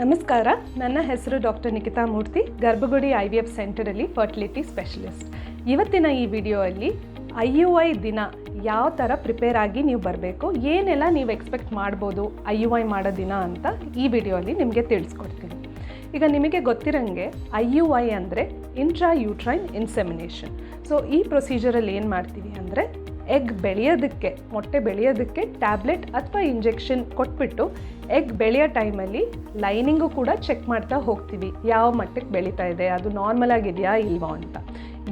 ನಮಸ್ಕಾರ. ನನ್ನ ಹೆಸರು doctor Nikhita Murthy, Garbhagudi I V F ಸೆಂಟರಲ್ಲಿ fertility specialist. ಇವತ್ತಿನ ಈ ವಿಡಿಯೋಯಲ್ಲಿ ಐ ಯು ಐ ದಿನ ಯಾವ ಥರ ಪ್ರಿಪೇರ್ ಆಗಿ ನೀವು ಬರಬೇಕು, ಏನೆಲ್ಲ ನೀವು ಎಕ್ಸ್ಪೆಕ್ಟ್ ಮಾಡ್ಬೋದು ಐ ಯು ಐ ಮಾಡೋ ದಿನ ಅಂತ ಈ ವಿಡಿಯೋಲಿ ನಿಮಗೆ ತಿಳಿಸ್ಕೊಡ್ತೀನಿ. ಈಗ ನಿಮಗೆ ಗೊತ್ತಿರಂಗೆ ಐ ಯು ಐ ಅಂದರೆ ಇಂಟ್ರಾ ಯೂಟ್ರೈನ್ ಇನ್ಸೆಮಿನೇಷನ್. ಸೊ ಈ ಪ್ರೊಸೀಜರಲ್ಲಿ ಏನು ಮಾಡ್ತೀವಿ ಅಂದರೆ ಎಗ್ ಬೆಳೆಯೋದಕ್ಕೆ, ಮೊಟ್ಟೆ ಬೆಳೆಯೋದಕ್ಕೆ ಟ್ಯಾಬ್ಲೆಟ್ ಅಥವಾ ಇಂಜೆಕ್ಷನ್ ಕೊಟ್ಬಿಟ್ಟು ಎಗ್ ಬೆಳೆಯೋ ಟೈಮಲ್ಲಿ ಲೈನಿಂಗು ಕೂಡ ಚೆಕ್ ಮಾಡ್ತಾ ಹೋಗ್ತೀವಿ. ಯಾವ ಮಟ್ಟಕ್ಕೆ ಬೆಳೀತಾ ಇದೆ? ಅದು ನಾರ್ಮಲ್ ಆಗಿದೆಯಾ ಇಲ್ವಾ ಅಂತ.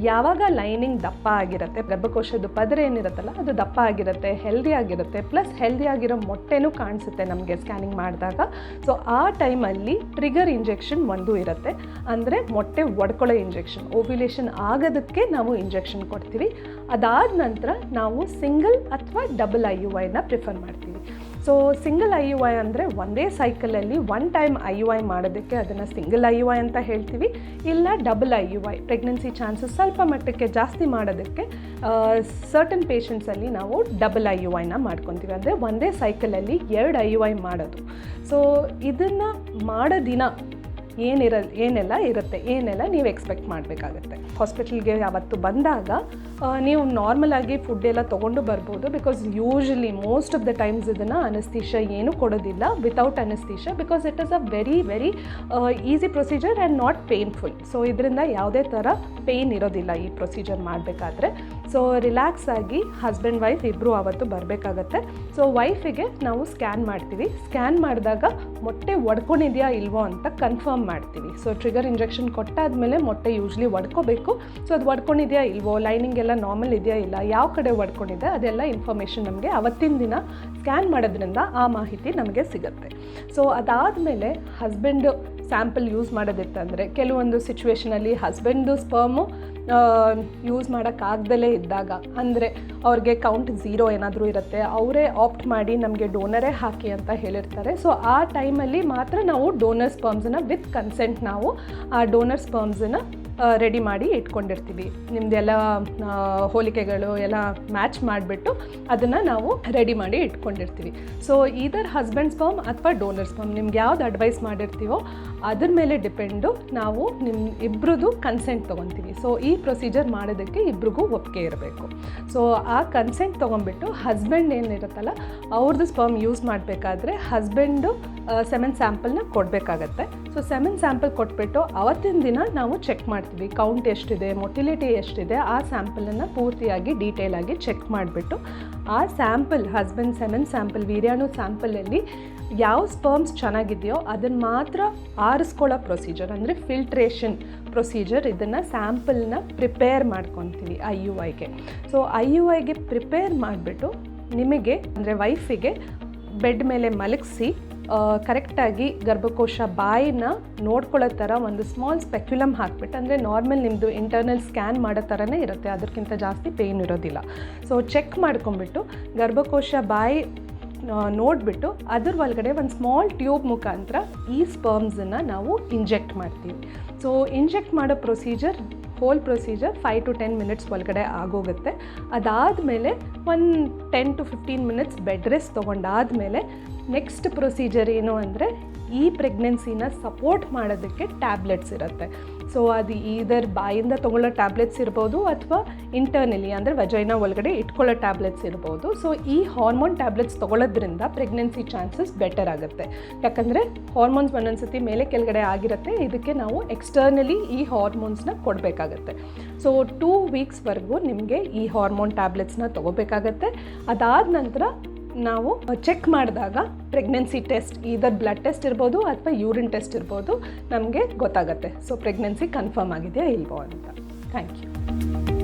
ಯಾವಾಗ ಲೈನಿಂಗ್ ದಪ್ಪ ಆಗಿರುತ್ತೆ ಗರ್ಭಕೋಶದ ಪದರ ಏನಿರುತ್ತಲ್ಲ, ಅದು ದಪ್ಪ ಆಗಿರುತ್ತೆ ಹೆಲ್ದಿ ಆಗಿರುತ್ತೆ ಪ್ಲಸ್ ಹೆಲ್ದಿ ಆಗಿರೋ ಮೊಟ್ಟೆನೂ ಕಾಣಿಸುತ್ತೆ ನಮಗೆ ಸ್ಕ್ಯಾನಿಂಗ್ ಮಾಡಿದಾಗ. ಸೊ ಆ ಟೈಮಲ್ಲಿ ಟ್ರಿಗರ್ ಇಂಜೆಕ್ಷನ್ ಒಂದು ಇರುತ್ತೆ. ಅಂದರೆ ಮೊಟ್ಟೆ ಒಡ್ಕೊಳ್ಳೋ ಇಂಜೆಕ್ಷನ್ ಓವ್ಯುಲೇಷನ್ ಆಗೋದಕ್ಕೆ ನಾವು ಇಂಜೆಕ್ಷನ್ ಕೊಡ್ತೀವಿ. ಅದಾದ ನಂತರ ನಾವು ಸಿಂಗಲ್ ಅಥವಾ ಡಬಲ್ ಐ ಯು ವೈನ ಪ್ರಿಫರ್ ಮಾಡ್ತೀವಿ. So single I U I ಅಂದರೆ ಒಂದೇ ಸೈಕಲಲ್ಲಿ one time I U I ಮಾಡೋದಕ್ಕೆ ಅದನ್ನು ಸಿಂಗಲ್ ಐ ಯು ಐ ಅಂತ ಹೇಳ್ತೀವಿ. ಇಲ್ಲ double I U I pregnancy chances ಸ್ವಲ್ಪ ಮಟ್ಟಕ್ಕೆ ಜಾಸ್ತಿ ಮಾಡೋದಕ್ಕೆ ಸರ್ಟನ್ ಪೇಷಂಟ್ಸಲ್ಲಿ ನಾವು ಡಬಲ್ ಐ ಯು ಐನ ಮಾಡ್ಕೊತೀವಿ. ಅಂದರೆ ಒಂದೇ ಸೈಕಲಲ್ಲಿ ಎರಡು ಐ ಯು ಐ ಮಾಡೋದು. ಸೊ ಇದನ್ನು ಮಾಡೋ ದಿನ ಏನಿರ ಏನೆಲ್ಲ ಇರುತ್ತೆ, ಏನೆಲ್ಲ ನೀವು ಎಕ್ಸ್ಪೆಕ್ಟ್ ಮಾಡಬೇಕಾಗತ್ತೆ. ಹಾಸ್ಪಿಟಲ್ಗೆ ಯಾವತ್ತು ಬಂದಾಗ ನೀವು ನಾರ್ಮಲ್ ಆಗಿ ಫುಡ್ ಎಲ್ಲ ತೊಗೊಂಡು ಬರ್ಬೋದು because usually most of the times ಇದನ್ನು ಅನಸ್ತೀಶ ಏನು ಕೊಡೋದಿಲ್ಲ without anaesthesia because it is a very very easy procedure and not painful so ಇದರಿಂದ ಯಾವುದೇ ಥರ ಪೇಯ್ನ್ ಇರೋದಿಲ್ಲ ಈ ಪ್ರೊಸೀಜರ್ ಮಾಡಬೇಕಾದ್ರೆ. ಸೊ ರಿಲ್ಯಾಕ್ಸ್ ಆಗಿ ಹಸ್ಬೆಂಡ್ ವೈಫ್ ಇಬ್ಬರು ಆವತ್ತು ಬರಬೇಕಾಗತ್ತೆ. ಸೊ ವೈಫಿಗೆ ನಾವು ಸ್ಕ್ಯಾನ್ ಮಾಡ್ತೀವಿ. ಸ್ಕ್ಯಾನ್ ಮಾಡಿದಾಗ ಮೊಟ್ಟೆ ಒಡ್ಕೊಂಡಿದೆಯಾ ಇಲ್ವೋ ಅಂತ ಕನ್ಫರ್ಮ್ ಮಾಡ್ತೀವಿ. ಸೊ ಟ್ರಿಗರ್ ಇಂಜೆಕ್ಷನ್ ಕೊಟ್ಟಾದ್ಮೇಲೆ ಮೊಟ್ಟೆ ಯೂಶ್ವಲಿ ಒಡ್ಕೋಬೇಕು. ಸೊ ಅದು ಒಡ್ಕೊಂಡಿದೆಯಾ ಇಲ್ವೋ ಲೈನಿಂಗ್ ಎಲ್ಲ ನಾರ್ಮಲ್ ಇದೆಯಾ ಇಲ್ಲ? ಯಾವ ಕಡೆ ಒಡ್ಕೊಂಡಿದೆ ಅದೆಲ್ಲ ಇನ್ಫಾರ್ಮೇಷನ್ ನಮಗೆ ಅವತ್ತಿನ ದಿನ ಸ್ಕ್ಯಾನ್ ಮಾಡೋದ್ರಿಂದ ಆ ಮಾಹಿತಿ ನಮಗೆ ಸಿಗುತ್ತೆ. ಸೊ ಅದಾದಮೇಲೆ ಹಸ್ಬೆಂಡು ಸ್ಯಾಂಪಲ್ ಯೂಸ್ ಮಾಡೋದಿತ್ತಂದರೆ ಕೆಲವೊಂದು ಸಿಚುವೇಷನಲ್ಲಿ ಹಸ್ಬೆಂಡು ಸ್ಪರ್ಮು ಯೂಸ್ ಮಾಡೋಕ್ಕಾಗ್ದಲೇ ಇದ್ದಾಗ, ಅಂದರೆ ಅವ್ರಿಗೆ ಕೌಂಟ್ ಝೀರೋ ಏನಾದರೂ ಇರುತ್ತೆ, ಅವರೇ ಆಪ್ಟ್ ಮಾಡಿ ನಮಗೆ ಡೋನರೇ ಹಾಕಿ ಅಂತ ಹೇಳಿರ್ತಾರೆ. ಸೊ ಆ ಟೈಮಲ್ಲಿ ಮಾತ್ರ ನಾವು ಡೋನರ್ ಸ್ಪರ್ಮ್ಸನ್ನ ವಿತ್ ಕನ್ಸೆಂಟ್ ನಾವು ಆ ಡೋನರ್ ಸ್ಪರ್ಮ್ಸನ್ನ ರೆಡಿ ಮಾಡಿ ಇಟ್ಕೊಂಡಿರ್ತೀವಿ. ನಿಮ್ಮದೆಲ್ಲ ಹೋಲಿಕೆಗಳು ಎಲ್ಲ ಮ್ಯಾಚ್ ಮಾಡಿಬಿಟ್ಟು ಅದನ್ನು ನಾವು ರೆಡಿ ಮಾಡಿ ಇಟ್ಕೊಂಡಿರ್ತೀವಿ. ಸೊ ಈದರ್ ಹಸ್ಬೆಂಡ್ ಸ್ಪರ್ಮ್ ಅಥವಾ ಡೋನರ್ ಸ್ಪರ್ಮ್ ನಿಮ್ಗೆ ಯಾವ್ದು ಅಡ್ವೈಸ್ ಮಾಡಿರ್ತೀವೋ ಅದ್ರ ಮೇಲೆ ಡಿಪೆಂಡು ನಾವು ನಿಮ್ಮ ಇಬ್ಬರದು ಕನ್ಸೆಂಟ್ ತೊಗೊತೀವಿ. ಸೊ ಈ ಪ್ರೊಸೀಜರ್ ಮಾಡೋದಕ್ಕೆ ಇಬ್ರಿಗೂ ಒಪ್ಪಿಗೆ ಇರಬೇಕು. ಸೊ ಆ ಕನ್ಸೆಂಟ್ ತೊಗೊಂಡ್ಬಿಟ್ಟು ಹಸ್ಬೆಂಡ್ ಏನಿರುತ್ತಲ್ಲ ಅವ್ರದ್ದು ಸ್ಪರ್ಮ್ ಯೂಸ್ ಮಾಡಬೇಕಾದ್ರೆ ಹಸ್ಬೆಂಡು ಸೆಮೆನ್ ಸ್ಯಾಂಪಲ್ನ ಕೊಡಬೇಕಾಗತ್ತೆ. ಸೊ ಸೆಮೆನ್ ಸ್ಯಾಂಪಲ್ ಕೊಟ್ಬಿಟ್ಟು ಅವತ್ತಿನ ದಿನ ನಾವು ಚೆಕ್ ಮಾಡ್ತೀವಿ ಕೌಂಟ್ ಎಷ್ಟಿದೆ ಮೊಟಿಲಿಟಿ ಎಷ್ಟಿದೆ, ಆ ಸ್ಯಾಂಪಲನ್ನು ಪೂರ್ತಿಯಾಗಿ ಡೀಟೇಲ್ ಆಗಿ ಚೆಕ್ ಮಾಡಿಬಿಟ್ಟು, ಆ ಸ್ಯಾಂಪಲ್ ಹಸ್ಬೆಂಡ್ ಸೆಮೆನ್ ಸ್ಯಾಂಪಲ್ ವೀರ್ಯಾಣು ಸ್ಯಾಂಪಲಲ್ಲಿ ಯಾವ ಸ್ಪರ್ಮ್ಸ್ ಚೆನ್ನಾಗಿದೆಯೋ ಅದನ್ನು ಮಾತ್ರ ಆರಿಸ್ಕೊಳ್ಳೋ ಪ್ರೊಸೀಜರ್ ಅಂದರೆ ಫಿಲ್ಟ್ರೇಷನ್ ಪ್ರೊಸೀಜರ್ ಇದನ್ನು ಸ್ಯಾಂಪಲ್ನ ಪ್ರಿಪೇರ್ ಮಾಡ್ಕೊತೀವಿ ಐ ಯು ಐಗೆ ಸೊ ಐ ಯು ಐಗೆ ಪ್ರಿಪೇರ್ ಮಾಡಿಬಿಟ್ಟು ನಿಮಗೆ, ಅಂದರೆ ವೈಫಿಗೆ ಬೆಡ್ ಮೇಲೆ ಮಲಗಿಸಿ ಕರೆಕ್ಟಾಗಿ ಗರ್ಭಕೋಶ ಬಾಯಿನ ನೋಡ್ಕೊಳ್ಳೋ ಥರ ಒಂದು ಸ್ಮಾಲ್ ಸ್ಪೆಕ್ಯುಲಮ್ ಹಾಕ್ಬಿಟ್ಟು, ಅಂದರೆ ನಾರ್ಮಲ್ ನಿಮ್ಮದು ಇಂಟರ್ನಲ್ ಸ್ಕ್ಯಾನ್ ಮಾಡೋ ಥರನೇ ಇರುತ್ತೆ, ಅದಕ್ಕಿಂತ ಜಾಸ್ತಿ ಪೇಯ್ನ್ ಇರೋದಿಲ್ಲ. ಸೊ ಚೆಕ್ ಮಾಡ್ಕೊಂಬಿಟ್ಟು ಗರ್ಭಕೋಶ ಬಾಯಿ ನೋಡಿಬಿಟ್ಟು ಅದ್ರ ಒಳಗಡೆ ಒಂದು ಸ್ಮಾಲ್ ಟ್ಯೂಬ್ ಮುಖಾಂತರ ಈ ಸ್ಪರ್ಮ್ಸನ್ನು ನಾವು ಇಂಜೆಕ್ಟ್ ಮಾಡ್ತೀವಿ. ಸೊ ಇಂಜೆಕ್ಟ್ ಮಾಡೋ procedure whole procedure five to ten minutes ಒಳಗಡೆ ಆಗೋಗುತ್ತೆ. ಅದಾದಮೇಲೆ ಒಂದು ten to fifteen minutes bed rest ತೊಗೊಂಡಾದಮೇಲೆ next procedure ಏನು ಅಂದರೆ ಈ ಪ್ರೆಗ್ನೆನ್ಸಿನ ಸಪೋರ್ಟ್ ಮಾಡೋದಕ್ಕೆ ಟ್ಯಾಬ್ಲೆಟ್ಸ್ ಇರುತ್ತೆ. ಸೊ ಅದು ಈದರ್ ಬಾಯಿಂದ ತೊಗೊಳ್ಳೋ ಟ್ಯಾಬ್ಲೆಟ್ಸ್ ಇರ್ಬೋದು ಅಥವಾ ಇಂಟರ್ನಲಿ ಅಂದರೆ ವಜೈನ ಒಳಗಡೆ ಇಟ್ಕೊಳ್ಳೋ ಟ್ಯಾಬ್ಲೆಟ್ಸ್ ಇರ್ಬೋದು. ಸೊ ಈ ಹಾರ್ಮೋನ್ ಟ್ಯಾಬ್ಲೆಟ್ಸ್ ತೊಗೊಳ್ಳೋದ್ರಿಂದ ಪ್ರೆಗ್ನೆನ್ಸಿ ಚಾನ್ಸಸ್ ಬೆಟರ್ ಆಗುತ್ತೆ. ಯಾಕಂದರೆ ಹಾರ್ಮೋನ್ಸ್ ಒಂದೊಂದ್ಸತಿ ಮೇಲೆ ಕೆಳಗಡೆ ಆಗಿರುತ್ತೆ. ಇದಕ್ಕೆ ನಾವು ಎಕ್ಸ್ಟರ್ನಲಿ ಈ ಹಾರ್ಮೋನ್ಸ್ನ ಕೊಡಬೇಕಾಗತ್ತೆ. ಸೊ ಟೂ ವೀಕ್ಸ್ವರೆಗೂ ನಿಮಗೆ ಈ ಹಾರ್ಮೋನ್ ಟ್ಯಾಬ್ಲೆಟ್ಸ್ನ ತೊಗೋಬೇಕಾಗತ್ತೆ. ಅದಾದ ನಂತರ ನಾವು ಚೆಕ್ ಮಾಡಿದಾಗ pregnancy test either blood test ಇರ್ಬೋದು ಅಥವಾ ಯೂರಿನ್ ಟೆಸ್ಟ್ ಇರ್ಬೋದು ನಮಗೆ ಗೊತ್ತಾಗುತ್ತೆ. ಸೊ ಪ್ರೆಗ್ನೆನ್ಸಿ ಕನ್ಫರ್ಮ್ ಆಗಿದೆಯಾ ಇಲ್ವೋ ಅಂತ. Thank you